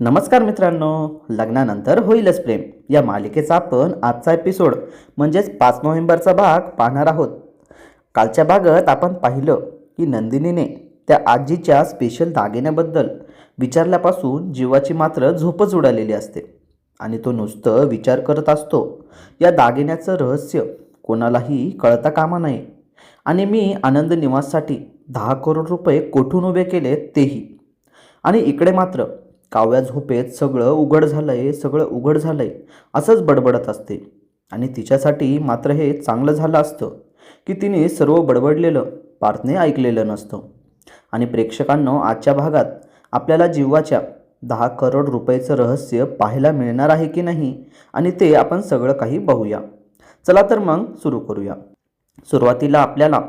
नमस्कार मित्रांनो लग्नानंतर होईलच प्रेम. या मालिकेचा आपण आजचा एपिसोड म्हणजेच पाच नोव्हेंबरचा भाग पाहणार आहोत. कालच्या भागात आपण पाहिलं की नंदिनीने त्या आजीच्या स्पेशल दागिन्याबद्दल विचारल्यापासून जीवाची मात्र झोपच उडालेली असते. आणि तो नुसतं विचार करत असतो या दागिन्याचं रहस्य कोणालाही कळता कामा नये. आणि मी आनंद निवाससाठी दहा करोड रुपये कोठून उभे केले तेही. आणि इकडे मात्र काव्या झोपेत सगळं उघड झालं आहे सगळं उघड झालं आहे असंच बडबडत असते. आणि तिच्यासाठी मात्र हे चांगलं झालं असतं की तिने सर्व बडबडलेलं पार्थने ऐकलेलं नसतं. आणि प्रेक्षकांनो आजच्या भागात आपल्याला जीवाच्या दहा करोड रुपयाचं रहस्य पाहायला मिळणार आहे की नाही आणि ते आपण सगळं काही बघूया. चला तर मग सुरू करूया. सुरुवातीला आपल्याला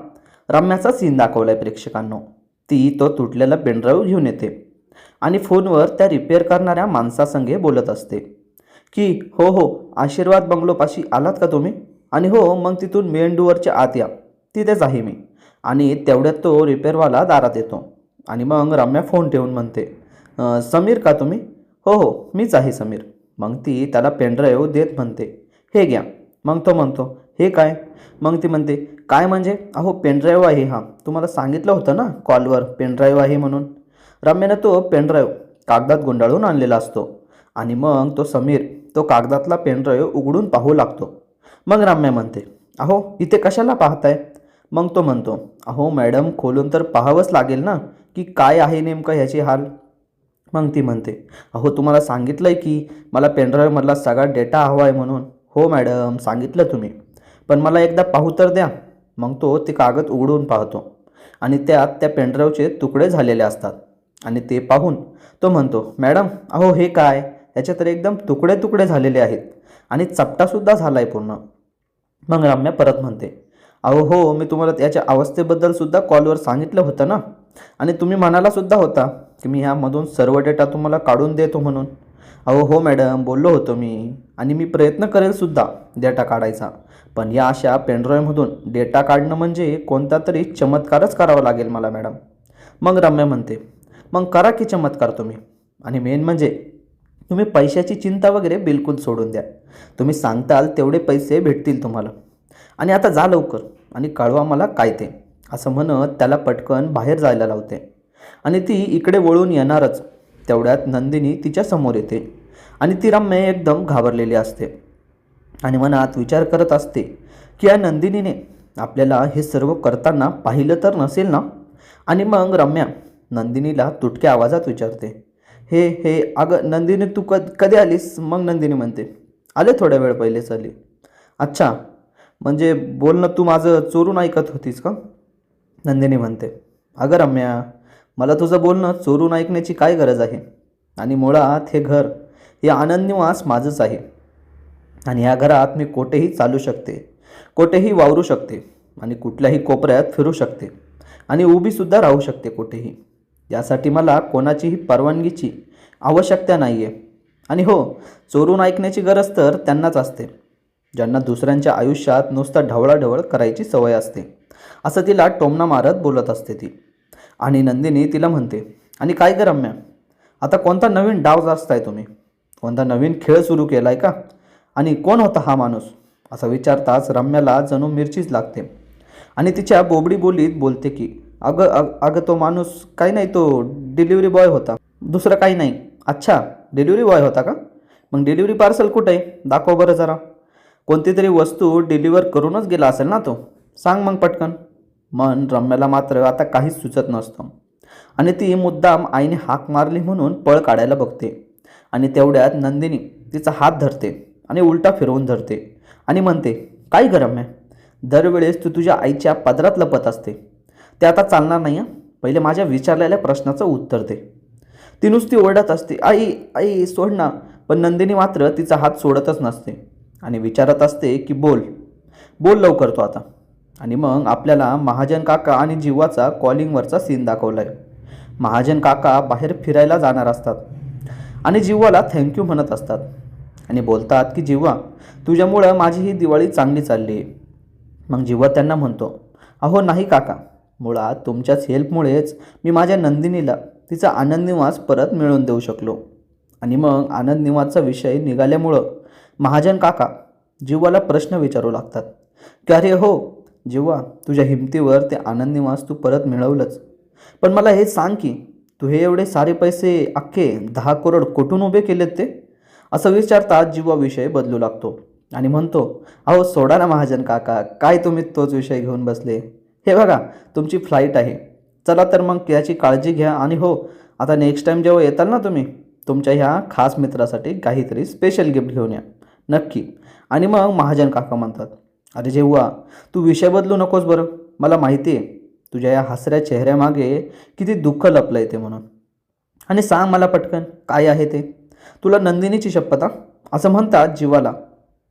रम्याचा सीन दाखवलाय प्रेक्षकांनो. ती तो तुटलेला पेनड्राईव्ह घेऊन येते. आणि फोनवर त्या रिपेअर करणाऱ्या माणसासंगे बोलत असते. की हो हो आशीर्वाद बंगलोपाशी आलात का तुम्ही? आणि हो मग तिथून मेंडूवरच्या आत या. तिथेच आहे मी. आणि तेवढ्यात तो रिपेअरवाला दारात येतो. आणि मग रम्या फोन ठेवून म्हणते समीर का तुम्ही? हो हो मीच आहे समीर. मग ती त्याला पेनड्राईव्ह देत म्हणते हे घ्या. मग तो म्हणतो हे काय? मग ती म्हणते काय म्हणजे? अहो पेनड्राईव्ह आहे हा. तुम्हाला सांगितलं होतं ना कॉलवर पेनड्राईव्ह आहे म्हणून. रम्यानं तो पेनड्राईव्ह कागदात गुंडाळून आणलेला असतो. आणि मग तो समीर तो कागदातला पेनड्राईव्ह उघडून पाहू लागतो. मग रम्या म्हणते अहो इथे कशाला पाहताय? मग तो म्हणतो अहो मॅडम खोलून तर पाहावंच लागेल ना की काय आहे नेमकं ह्याची हाल? मग ती म्हणते अहो तुम्हाला सांगितलं आहे की मला पेनड्राईव्हमधला सगळा डेटा हवा आहे म्हणून. हो मॅडम सांगितलं तुम्ही. पण मला एकदा पाहू तर द्या. मग तो ते कागद उघडून पाहतो. आणि त्यात त्या पेनड्राईव्हचे तुकडे झालेले असतात. आणि ते पाहून तो म्हणतो मॅडम अहो हे काय? ह्याचे तर एकदम तुकडे तुकडे झालेले आहेत आणि चपटासुद्धा झाला आहे पूर्ण. मग रम्या परत म्हणते अहो हो मी तुम्हाला याच्या अवस्थेबद्दल सुद्धा कॉलवर सांगितलं होतं ना? आणि तुम्ही म्हणाला सुद्धा होता की मी ह्यामधून सर्व डेटा तुम्हाला काढून देतो म्हणून? अहो हो मॅडम बोललो होतो मी आणि मी प्रयत्न करेल सुद्धा डेटा काढायचा. पण या अशा पेनड्राईव्हमधून डेटा काढणं म्हणजे कोणता तरी चमत्कारच करावा लागेल मला मॅडम. मग रम्या म्हणते मग करा की चमत्कार तुम्ही. आणि मेन म्हणजे तुम्ही पैशाची चिंता वगैरे बिलकुल सोडून द्या. तुम्ही सांगताल तेवढे पैसे भेटतील तुम्हाला. आणि आता जा लवकर आणि कळवा मला काय ते. असं म्हणत त्याला पटकन बाहेर जायला लावते. आणि ती इकडे वळून येणारच. तेवढ्यात नंदिनी तिच्या समोर येते. आणि ती रम्य एकदम घाबरलेली असते. आणि मनात विचार करत असते की या नंदिनीने आपल्याला हे सर्व करताना पाहिलं तर नसेल ना? आणि मग रम्या नंदिनीला तुटक्या आवाजात विचारते हे हे अगं नंदिनी तू क कधी आलीस? मग नंदिनी म्हणते आले थोड्या वेळ पहिलेच आली अच्छा म्हणजे बोलणं तू माझं चोरून ऐकत होतीस का? नंदिनी म्हणते अगं रम्या मला तुझं बोलणं चोरून ऐकण्याची काय गरज आहे? आणि मुळात हे घर हे आनंद निवास माझंच आहे. आणि या घरात मी कोठेही चालू शकते कोठेही वावरू शकते आणि कुठल्याही कोपऱ्यात फिरू शकते आणि उभीसुद्धा राहू शकते कुठेही. यासाठी मला कोणाचीही परवानगीची आवश्यकता नाही आहे आणि हो चोरून ऐकण्याची गरज तर त्यांनाच असते ज्यांना दुसऱ्यांच्या आयुष्यात नुसतं ढवळाढवळ करायची सवय असते. असं तिला टोमणा मारत बोलत असते ती. आणि नंदिनी तिला म्हणते आणि काय ग रम्या? आता कोणता नवीन डाव जास्त तुम्ही? कोणता नवीन खेळ सुरू केला आहे का? आणि कोण होता हा माणूस? असं विचारताच रम्याला जणू मिरचीच लागते. आणि तिच्या बोबडी बोलीत बोलते की अगं अग अगं तो माणूस काही नाही तो डिलिव्हरी बॉय होता. दुसरं काही नाही. अच्छा डिलिव्हरी बॉय होता का? मग डिलिव्हरी पार्सल कुठं आहे? दाखव बरं जरा. कोणती तरी वस्तू डिलिव्हर करूनच गेला असेल ना तो? सांग मग पटकन. मन रम्याला मात्र आता काहीच सुचत नसतं. आणि ती मुद्दाम आईने हाक मारली म्हणून पळ काढायला बघते. आणि तेवढ्यात नंदिनी तिचा हात धरते आणि उलटा फिरवून धरते. आणि म्हणते काय गरम आहे दरवेळेस तू तुझ्या आईच्या पदरात लपत असते. ते आता चालणार नाही हं. पहिले माझ्या विचारलेल्या प्रश्नाचं उत्तर दे. ती नुसती ओरडत असते आई आई सोड ना. पण नंदिनी मात्र तिचा हात सोडतच नसते आणि विचारत असते की बोल बोल लवकर तो आता. आणि मग आपल्याला महाजन काका आणि जीवाचा कॉलिंगवरचा सीन दाखवला आहे महाजन काका बाहेर फिरायला जाणार असतात आणि जीवाला थँक्यू म्हणत असतात. आणि बोलतात की जीवा तुझ्यामुळं माझी ही दिवाळी चांगली चालली आहे मग जीवा त्यांना म्हणतो अहो नाही काका मुळात तुमच्याच हेल्पमुळेच मी माझ्या नंदिनीला तिचा आनंद निवास परत मिळवून देऊ शकलो. आणि मग आनंद निवासचा विषय निघाल्यामुळं महाजन काका जीवाला प्रश्न विचारू लागतात. की अरे हो? जीवा तुझ्या हिमतीवर ते आनंद निवास तू परत मिळवलंच. पण मला हे सांग की तू हे एवढे सारे पैसे अख्खे दहा करोड कुठून उभे केलेत ते? असं विचारता जीवा विषय बदलू लागतो. आणि म्हणतो अहो सोडा ना महाजन काका काय तुम्ही तोच विषय घेऊन बसले? हे बघा तुमची फ्लाईट आहे. चला तर मग याची काळजी घ्या आणि हो आता नेक्स्ट टाईम जेव्हा येताल ना तुम्ही तुमच्या ह्या खास मित्रासाठी काहीतरी स्पेशल गिफ्ट घेऊन या. नक्की. आणि मग महाजन काका म्हणतात अरे जेव्हा तू विषय बदलू नकोस बरं. मला माहिती आहे तुझ्या या हसऱ्या चेहऱ्यामागे किती दुःख लपलं आहे ते म्हणून. आणि सांग मला पटकन काय आहे ते? तुला नंदिनीची शपथ असं म्हणतात जीवाला.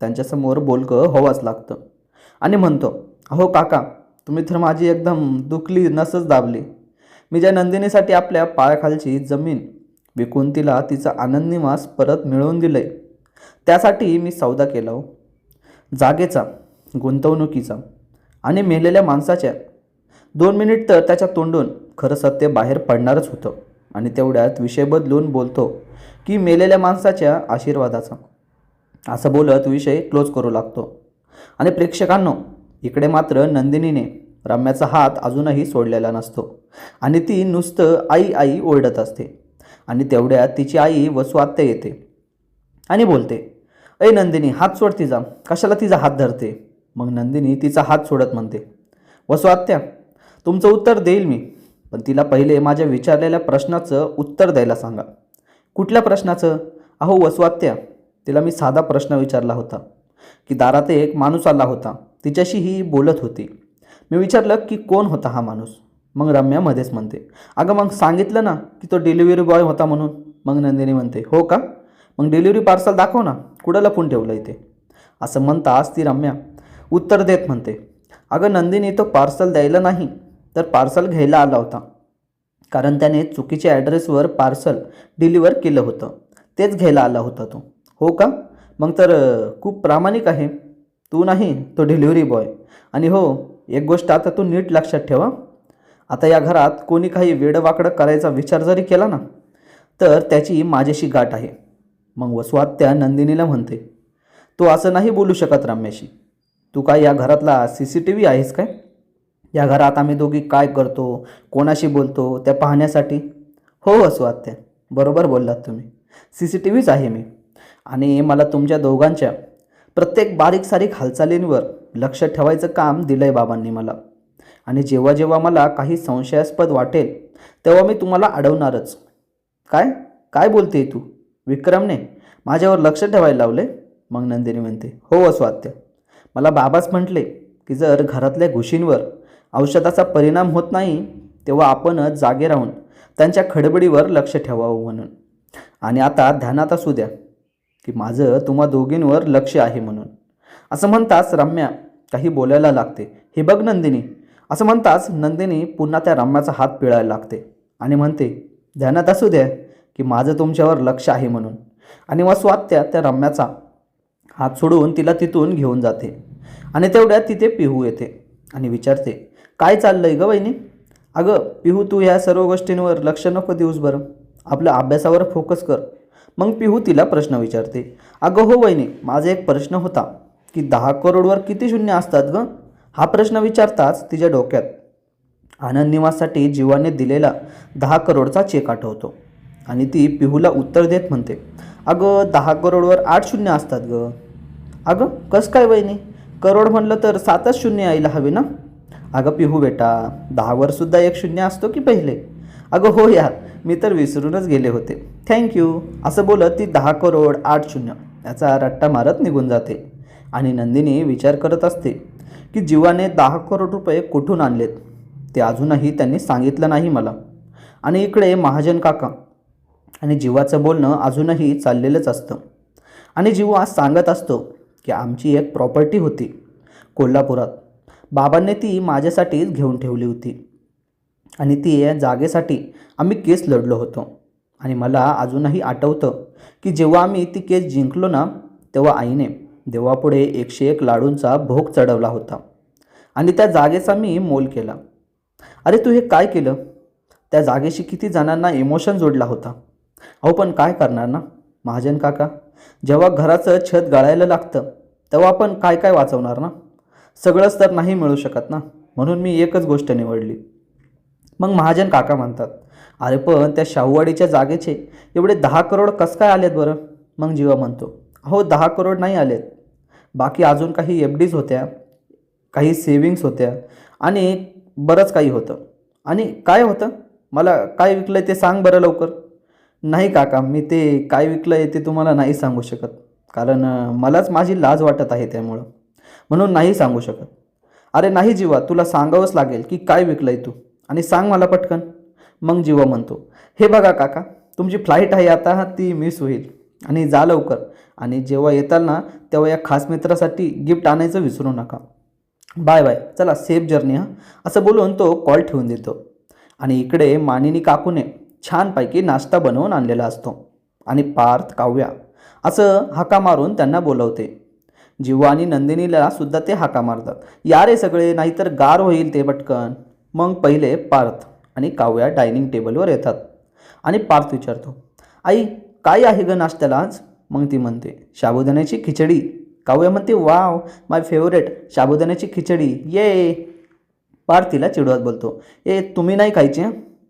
त्यांच्यासमोर बोलकं हवाच लागतं. आणि म्हणतो अहो काका तुम्ही तर माझी एकदम दुखली नसच दाबली. मी ज्या नंदिनीसाठी आपल्या पायाखालची जमीन विकून तिला तिचा आनंद निवास परत मिळवून दिलंय त्यासाठी मी सौदा केला हो. जागेचा गुंतवणुकीचा आणि मेलेल्या माणसाच्या दोन मिनिट तर त्याच्या तोंडून खरं सत्य बाहेर पडणारच होतं आणि तेवढ्यात विषय बदलून बोलतो की मेलेल्या माणसाच्या आशीर्वादाचा. असं बोलत विषय क्लोज करू लागतो. आणि प्रेक्षकांनो इकडे मात्र नंदिनीने रम्याचा हात अजूनही सोडलेला नसतो आणि ती नुसतं आई आई ओरडत असते आणि तेवढ्यात तिची आई वसू येते आणि बोलते ऐ नंदिनी हात सोड तिचा. कशाला तिचा हात धरते? मग नंदिनी तिचा हात सोडत म्हणते वसुआत्या तुमचं उत्तर देईल मी पण तिला पहिले माझ्या विचारलेल्या प्रश्नाचं उत्तर द्यायला सांगा. कुठल्या प्रश्नाचं? अहो वसुआत्या तिला मी साधा प्रश्न विचारला होता की दारात एक माणूस आला होता. तिच्याशी ही बोलत होती. मी विचारलं की कोण होता हा माणूस? मग रम्या मध्येच म्हणते. अगं मग सांगितलं ना की तो डिलिव्हरी बॉय होता म्हणून. मग नंदिनी म्हणते हो का? मग डिलिव्हरी पार्सल दाखव ना. कुठं लपून ठेवलं इथे? असं म्हणताच ती रम्या उत्तर देत म्हणते अगं नंदिनी तो पार्सल द्यायला नाही तर पार्सल घ्यायला आला होता. कारण त्याने चुकीच्या ॲड्रेसवर पार्सल डिलिव्हर केलं होतं. तेच घ्यायला आला होता तो. हो का? मग तर खूप प्रामाणिक आहे. तू नाही तो डिलिव्हरी बॉय आणि हो एक गोष्ट आता तू नीट लक्षात ठेवा आता या घरात कोणी काही वेडवाकडं करायचा विचार जरी केला ना तर त्याची माझ्याशी गाठ आहे. मग वसवात्या नंदिनीला म्हणते तू असं नाही बोलू शकत रम्याशी. तू काय या घरातला सी सी टी व्ही आहेस काय? या घरात आम्ही दोघी काय करतो कोणाशी बोलतो त्या पाहण्यासाठी? हो वसवात्या बरोबर बोललात तुम्ही. सी सी टी व्हीच आहे मी. आणि मला तुमच्या दोघांच्या प्रत्येक बारीक सारीक हालचालींवर लक्ष ठेवायचं काम दिलं आहे बाबांनी मला. आणि जेव्हा जेव्हा मला काही संशयास्पद वाटेल तेव्हा मी तुम्हाला अडवणारच. काय? काय बोलते तू? विक्रमने माझ्यावर लक्ष ठेवायला लावले. मग नंदिनी म्हणते हो अस्वात्य मला बाबाच म्हटले की जर घरातल्या घुशींवर औषधाचा परिणाम होत नाही तेव्हा आपणच जागे राहून त्यांच्या खडबडीवर लक्ष ठेवावं म्हणून. आणि आता ध्यानात असू द्या. की माझं तुम्हा दोघींवर लक्ष आहे म्हणून. असं म्हणताच रम्या काही बोलायला लागते. हे बघ नंदिनी. असं म्हणताच नंदिनी पुन्हा त्या रम्याचा हात पिळायला लागते. आणि म्हणते ध्यानात असू द्या की माझं तुमच्यावर लक्ष आहे म्हणून. आणि मग स्वात्या त्या रम्याचा हात सोडून तिला तिथून घेऊन जाते. आणि तेवढ्यात तिथे पिहू येते आणि विचारते काय चाललं आहे ग वहिनी? अगं पिहू तू ह्या सर्व गोष्टींवर लक्ष नको दिवसभर आपल्या अभ्यासावर फोकस कर. मग पिहू तिला प्रश्न विचारते अगं हो वहिनी माझा एक प्रश्न होता की दहा करोडवर किती शून्य असतात ग? हा प्रश्न विचारताच तिच्या डोक्यात आनंद निवाससाठी जीवाने दिलेला दहा करोडचा चेक आठवतो आणि ती पिहूला उत्तर देत म्हणते अगं दहा करोडवर आठ शून्य असतात ग. अगं कसं काय वहिनी? करोड म्हणलं तर सातच शून्य यायला हवे ना? अगं पिहू बेटा दहावर सुद्धा एक शून्य असतो की पहिले? अगं हो यार मी तर विसरूनच गेले होते. थँक्यू असं बोलत ती दहा करोड आठ शून्य याचा रट्टा मारत निघून जाते. आणि नंदिनी विचार करत असते की जीवाने दहा करोड रुपये कुठून आणलेत? ते अजूनही त्यांनी सांगितलं नाही मला. आणि इकडे महाजन काका आणि जीवाचं बोलणं अजूनही चाललेलंच असतं. आणि जीवा सांगत असतो की आमची एक प्रॉपर्टी होती कोल्हापुरात. बाबांनी ती माझ्यासाठीच घेऊन ठेवली होती. आणि ती या जागेसाठी आम्ही केस लढलो होतो. आणि मला अजूनही आठवतं की जेव्हा आम्ही ती केस जिंकलो ना तेव्हा आईने देवापुढे एकशे एक लाडूंचा भोग चढवला होता. आणि त्या जागेचा मी मोल केला. अरे तू हे काय केलं? त्या जागेशी किती जणांना इमोशन जोडला होता. अहो पण काय करणार ना? महाजन काका जेव्हा घराचं छत गळायला लागतं तेव्हा आपण काय काय वाचवणार ना? सगळंच तर नाही मिळू शकत ना? म्हणून मी एकच गोष्ट निवडली. मग महाजन काका म्हणतात अरे पण त्या शाहूवाडीच्या जागेचे एवढे दहा करोड कसं काय आलेत बरं? मग जीवा म्हणतो अहो दहा करोड नाही आलेत. बाकी अजून काही एफ डीज होत्या काही सेविंग्स होत्या आणि बरंच काही होतं. आणि काय होतं? मला काय विकलं ते सांग बरं लवकर. नाही काका मी ते काय विकलं आहे ते तुम्हाला नाही सांगू शकत कारण मलाच माझी लाज वाटत आहे त्यामुळं. म्हणून नाही सांगू शकत. अरे नाही जीवा तुला सांगावंच लागेल की काय विकलं आहे तू. आणि सांग मला पटकन. मग जीवा म्हणतो हे बघा काका तुमची फ्लाईट आहे आता ती मिस होईल. आणि जा लवकर. आणि जेव्हा येताल ना तेव्हा या खास मित्रासाठी गिफ्ट आणायचं विसरू नका. बाय बाय चला सेफ जर्नी हां. असं बोलून तो कॉल ठेवून देतो. आणि इकडे मानिनी काकूने छानपैकी नाश्ता बनवून आणलेला असतो. आणि पार्थ काव्या असं हाका मारून त्यांना बोलवते. जिवा आणि नंदिनीला सुद्धा ते हाका मारतात. या रे सगळे नाहीतर गार होईल ते पटकन. मग पहिले पार्थ आणि काव्या डायनिंग टेबलवर येतात. आणि पार्थ विचारतो आई काय आहे ग नाश्त्याला आज? मग ती म्हणते साबुदाण्याची खिचडी. काव्या म्हणते वाव माय फेवरेट साबुदाण्याची खिचडी ये. पार्थ तिला चिडवत बोलतो ए तुम्ही नाही खायचे?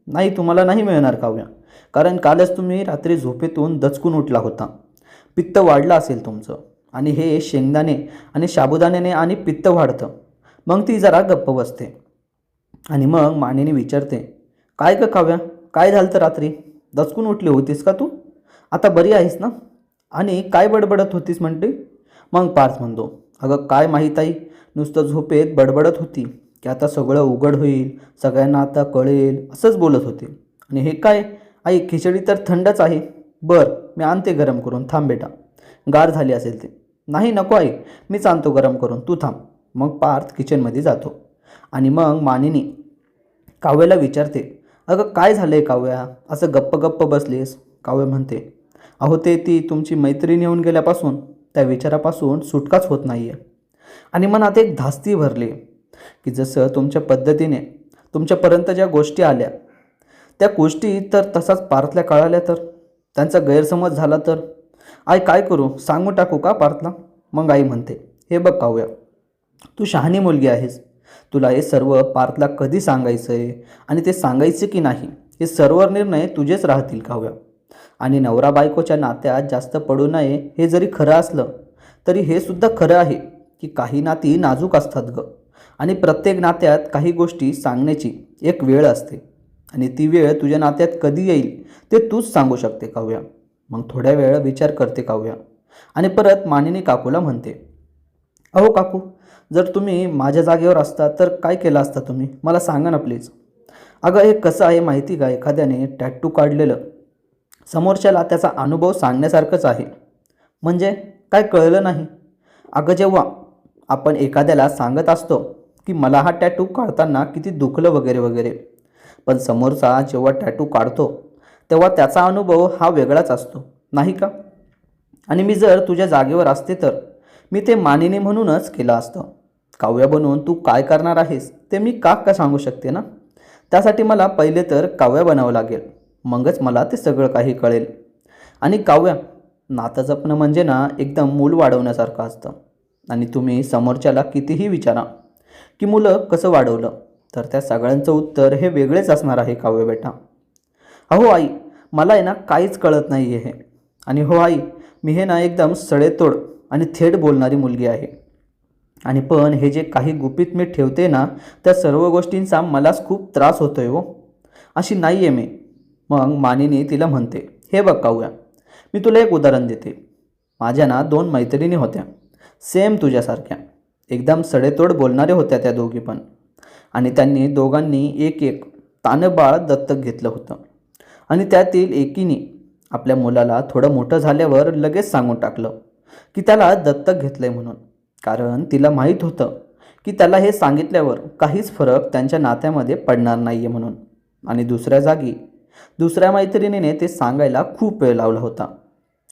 नाही तुम्हाला नाही मिळणार काव्या. कारण कालच तुम्ही रात्री झोपेतून दचकून उठला होता. पित्त वाढलं असेल तुमचं. आणि हे शेंगदाणे आणि साबुदाण्याने आणि पित्त वाढतं. मग ती जरा गप्प बसते. आणि मग मानेने विचारते काय ग काव्या काय झालं तर रात्री? दचकून उठली होतीस का तू? आता बरी आहेस ना? आणि काय बडबडत होतीस म्हणते मग पार्थ म्हणतो अगं काय माहीत आई नुसतं झोपेत बडबडत होती की आता सगळं उघड होईल सगळ्यांना आता कळेल असंच बोलत होते. आणि हे काय? आई खिचडी तर थंडच आहे. बर मी आणते गरम करून थांब बेटा. गार झाली असेल ते. नाही नको आई मीच आणतो गरम करून तू थांब. मग पार्थ किचनमध्ये जातो. आणि मग मानिनी काव्याला विचारते अगं काय झालं आहे काव्या? असं गप्प गप्प बसलीस? काव्य म्हणते अहो ते ती तुमची मैत्रीण येऊन गेल्यापासून त्या विचारापासून सुटकाच होत नाही आहे आणि मनात एक धास्ती भरली की जसं तुमच्या पद्धतीने तुमच्यापर्यंत ज्या गोष्टी आल्या त्या गोष्टी तर तसाच पार्थला कळाल्या तर त्यांचा गैरसमज झाला तर. आई काय करू? सांगू टाकू का पार्थला मग आई म्हणते हे बघ काव्या तू शहाणी मुलगी आहेस. तुला हे सर्व पार्थला कधी सांगायचं आहे आणि ते सांगायचे की नाही हे सर्व निर्णय तुझेच राहतील काव्या आणि नवरा बायकोच्या नात्यात जास्त पडू नये हे जरी खरं असलं तरी हे सुद्धा खरं आहे की काही नाती नाजूक असतात ग. आणि प्रत्येक नात्यात काही गोष्टी सांगण्याची एक वेळ असते. आणि ती वेळ तुझ्या नात्यात कधी येईल ते तूच सांगू शकते काव्या मग थोड्या वेळ विचार करते काव्या आणि परत मानिनी काकूला म्हणते अहो काकू जर तुम्ही माझ्या जागेवर असता तर काय केलं असता तुम्ही? मला सांगा ना प्लीज अगं हे कसं आहे माहिती का? एखाद्याने टॅटू काढलेलं. समोरच्याला त्याचा अनुभव सांगण्यासारखंच आहे. म्हणजे काय कळलं नाही? अगं जेव्हा आपण एखाद्याला सांगत असतो की मला हा टॅटू काढताना किती दुखलं वगैरे वगैरे. पण समोरचा जेव्हा टॅटू काढतो तेव्हा त्याचा अनुभव हा वेगळाच असतो. नाही का? आणि मी जर तुझ्या जागेवर असते तर मी ते मानिनी म्हणूनच केलं असतं. काव्य बनवून तू काय करणार आहेस ते मी का का सांगू शकते ना? त्यासाठी मला पहिले तर काव्य बनावं लागेल. मगच मला ते सगळं काही कळेल. आणि काव्य नातं जपणं म्हणजे ना एकदम मूल वाढवण्यासारखं असतं. आणि तुम्ही समोरच्याला कितीही विचारा की मुलं कसं वाढवलं तर त्या सगळ्यांचं उत्तर हे वेगळेच असणार आहे काव्य बेटा. अहो आई मला आहे ना काहीच कळत नाही आहे हे. आणि हो आई मी हे ना एकदम सडेतोड आणि थेट बोलणारी मुलगी आहे. आणि पण हे जे काही गुपित मी ठेवते ना त्या सर्व गोष्टींचा मलाच खूप त्रास होतो आहे हो. अशी नाही आहे मी. मग मानिनी तिला म्हणते हे बघ काऊया मी तुला एक उदाहरण देते. माझ्या ना दोन मैत्रिणी होत्या सेम तुझ्यासारख्या. एकदम सडेतोड बोलणारे होत्या त्या दोघी पण. आणि त्यांनी दोघांनी एक एक तानबाळ दत्तक घेतलं होतं. आणि त्यातील एकीने आपल्या मुलाला थोडं मोठं झाल्यावर लगेच सांगून टाकलं की त्याला दत्तक घेतलं आहे म्हणून. कारण तिला माहीत होतं की त्याला हे सांगितल्यावर काहीच फरक त्यांच्या नात्यामध्ये पडणार नाही आहे म्हणून. आणि दुसऱ्या जागी दुसऱ्या मैत्रिणीने ते सांगायला खूप वेळ लावला होता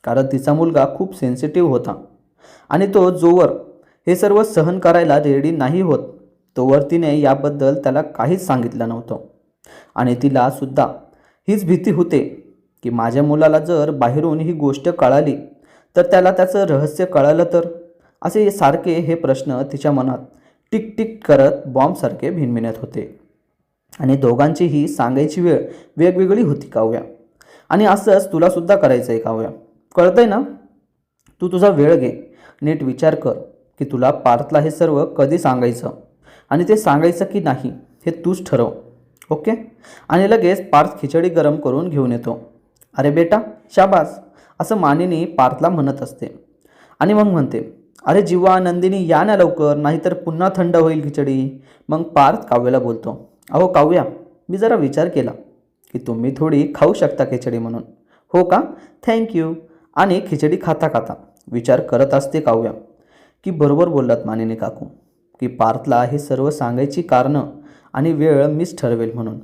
कारण तिचा मुलगा खूप सेन्सिटिव्ह होता. आणि तो जोवर हे सर्व सहन करायला रेडी नाही होत तोवर तिने याबद्दल त्याला काहीच सांगितलं नव्हतं. आणि तिला सुद्धा हीच भीती होते की माझ्या मुलाला जर बाहेरून ही गोष्ट कळाली तर त्याला त्याचं रहस्य कळालं तर? असे सारखे हे प्रश्न तिच्या मनात टिकटिक करत बॉम्बसारखे भिनभिनत होते. आणि दोघांचीही सांगायची वेळ वेगवेगळी होती काव्या. आणि असंच तुलासुद्धा करायचं आहे काव्या. कळतं आहे ना? तू तुझा वेळ घे. नीट विचार कर की तुला पार्थला हे सर्व कधी सांगायचं? आणि ते सांगायचं की नाही हे तूच ठरव. ओके? आणि लगेच पार्थ खिचडी गरम करून घेऊन येतो. अरे बेटा शाबास. असं मानिनी पार्थला म्हणत असते. आणि मग म्हणते अरे जीवा नंदिनी या ना लवकर नाहीतर पुन्हा थंड होईल खिचडी. मग पार्थ काव्याला बोलतो अहो काव्या मी जरा विचार केला की तुम्ही थोडी खाऊ शकता खिचडी म्हणून. हो का? थँक्यू आणि खिचडी खाता खाता विचार करत असते काव्या. की बरोबर बोललात मानिनी काकू की पार्थला हे सर्व सांगायची कारणं आणि वेळ मीच ठरवेल म्हणून.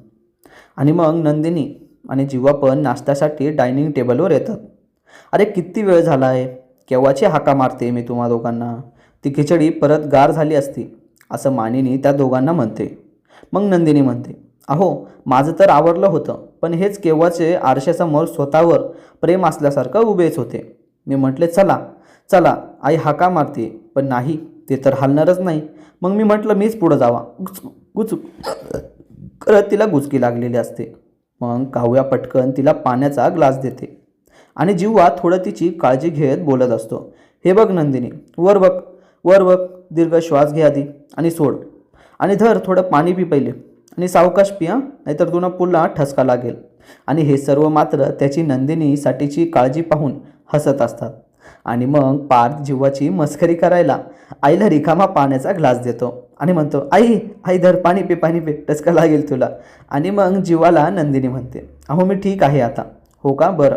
आणि मग नंदिनी आणि जीवा पण नाश्त्यासाठी डायनिंग टेबलवर येतात. अरे किती वेळ झाला आहे? केव्हाची हाका मारते मी तुम्हा दोघांना? ती खिचडी परत गार झाली असती असं मानिनी त्या दोघांना म्हणते. मग नंदिनी म्हणते अहो माझं तर आवडलं होतं पण हेच केव्हाचे आरशासमोर स्वतःवर प्रेम असल्यासारखं उभेच होते. मी म्हटले चला चला आई हाका मारते पण नाही ते तर हलणारच नाही. मग मी म्हटलं मीच पुढं जावा. गुच गुच करत तिला गुचकी लागलेली असते. मग काव्या पटकन तिला पाण्याचा ग्लास देते. आणि जिव्हा थोडं तिची काळजी घेत बोलत असतो. हे बघ नंदिनी वर बघ वर बघ दीर्घ श्वास घे आधी आणि सोड. आणि धर थोडं पाणी पी पहिले. आणि सावकाश पिया नाहीतर तुला पुन्हा ठसका लागेल. आणि हे सर्व मात्र त्याची नंदिनीसाठीची काळजी पाहून हसत असतात. आणि मग पार्थ जीवाची मस्करी करायला आईला रिकामा पाण्याचा ग्लास देतो. आणि म्हणतो आई आई धर पाणी पे पाणी पे टचका लागेल तुला. आणि मग जीवाला नंदिनी म्हणते अहो मी ठीक आहे आता. हो का? बरं.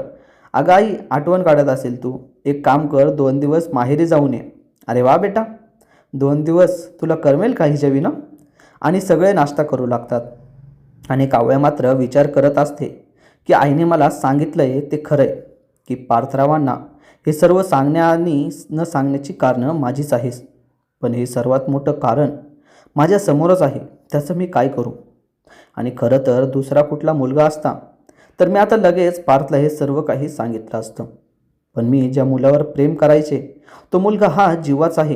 अगं आई आठवण काढत असेल तू एक काम कर दोन दिवस माहेरी जाऊन ये. अरे वा बेटा. दोन दिवस तुला करमेल का हिच्या विना आणि सगळे नाश्ता करू लागतात. आणि कावळ्या मात्र विचार करत असते की आईने मला सांगितलं आहे ते खरं आहे की पार्थरावांना हे सर्व सांगण्या आणि न सांगण्याची कारणं माझीच आहेस पण हे सर्वात मोठं कारण माझ्यासमोरच आहे त्याचं मी काय करू? आणि खरं तर दुसरा कुठला मुलगा असता तर मी आता लगेच पार्थला हे सर्व काही सांगितलं असतं. पण मी ज्या मुलावर प्रेम करायचे तो मुलगा हा जीवाच आहे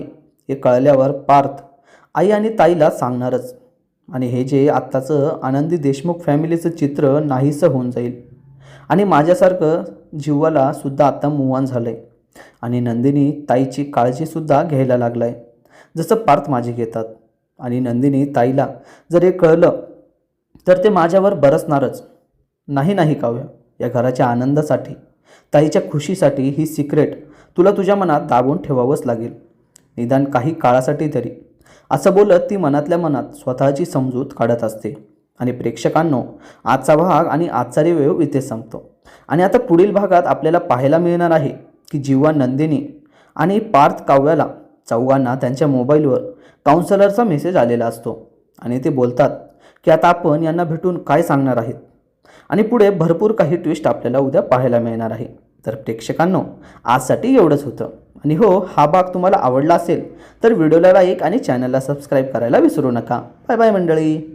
हे कळल्यावर पार्थ आई आणि ताईला सांगणारच. आणि हे जे आत्ताचं आनंदी देशमुख फॅमिलीचं चित्र नाहीसं होऊन जाईल. आणि माझ्यासारखं जीवाला सुद्धा आता मुवान झालं आहे आणि नंदिनी ताईची काळजीसुद्धा घ्यायला लागला आहे जसं पार्थ माझी घेतात. आणि नंदिनी ताईला जर हे कळलं तर ते माझ्यावर बरसणारच. नाही नाही काव्य या घराच्या आनंदासाठी ताईच्या खुशीसाठी ही सिक्रेट तुला तुझ्या मनात दाबून ठेवावंच लागेल. निदान काही काळासाठी तरी. असं बोलत ती मनातल्या मनात स्वतःची समजूत काढत असते. आणि प्रेक्षकांनो आजचा भाग आणि आजचा रिव्ह्यू इथे संपतो. आणि आता पुढील भागात आपल्याला पाहायला मिळणार आहे की जीवा नंदिनी आणि पार्थ काव्याला चौघांना त्यांच्या मोबाईलवर काउन्सलरचा मेसेज आलेला असतो. आणि ते बोलतात की आता आपण यांना भेटून काय सांगणार आहेत? आणि पुढे भरपूर काही ट्विस्ट आपल्याला उद्या पाहायला मिळणार आहे. तर प्रेक्षकांनो आजसाठी एवढंच होतं. आणि हो हा भाग तुम्हाला आवडला असेल तर व्हिडिओला लाईक आणि चॅनलला सबस्क्राईब करायला विसरू नका. बाय बाय मंडळी.